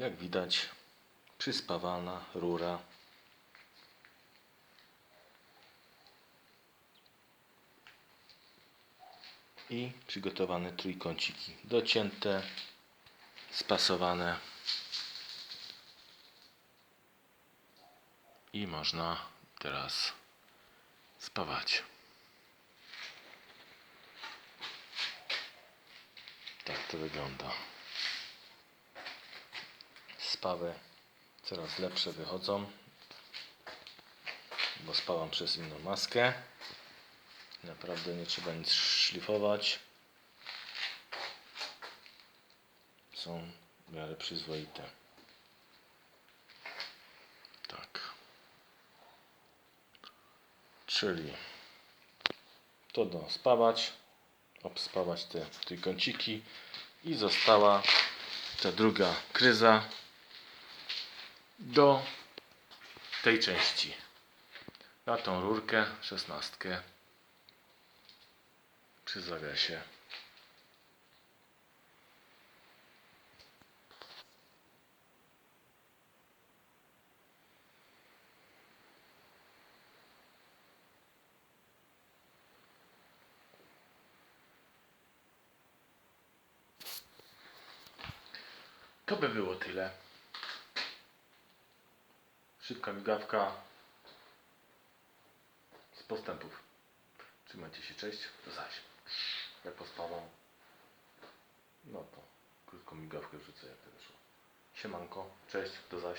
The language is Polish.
Jak widać, przyspawana rura. I przygotowane trójkąciki. Docięte, spasowane. I można teraz spawać. Tak to wygląda. Spawy coraz lepsze wychodzą, bo spałam przez inną maskę. Naprawdę nie trzeba nic szlifować. Są w miarę przyzwoite. Tak. Czyli to do spawać, obspawać te trójkąciki i została ta druga kryza do tej części. Na tą rurkę, szesnastkę przy zawiasie. To by było tyle. Szybka migawka z postępów. Trzymajcie się, cześć, do zaś. Jak pospawam, no to krótką migawkę wrzucę jak to wyszło. Siemanko, cześć, do zaś.